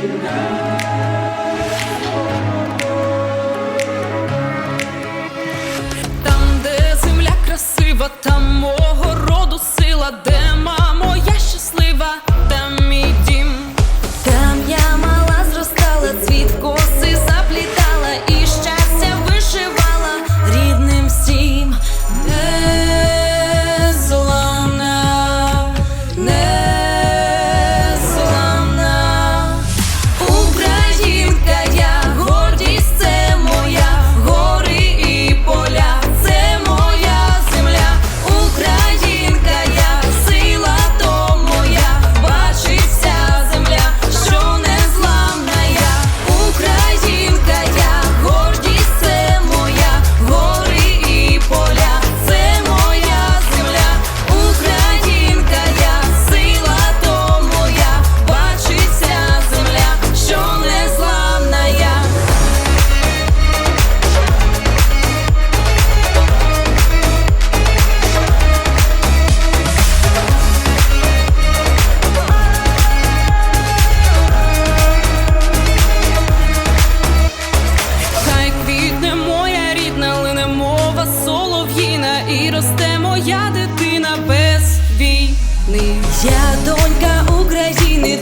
Там, де земля красива, там море. зросте моя дитина без війни. Я донька України.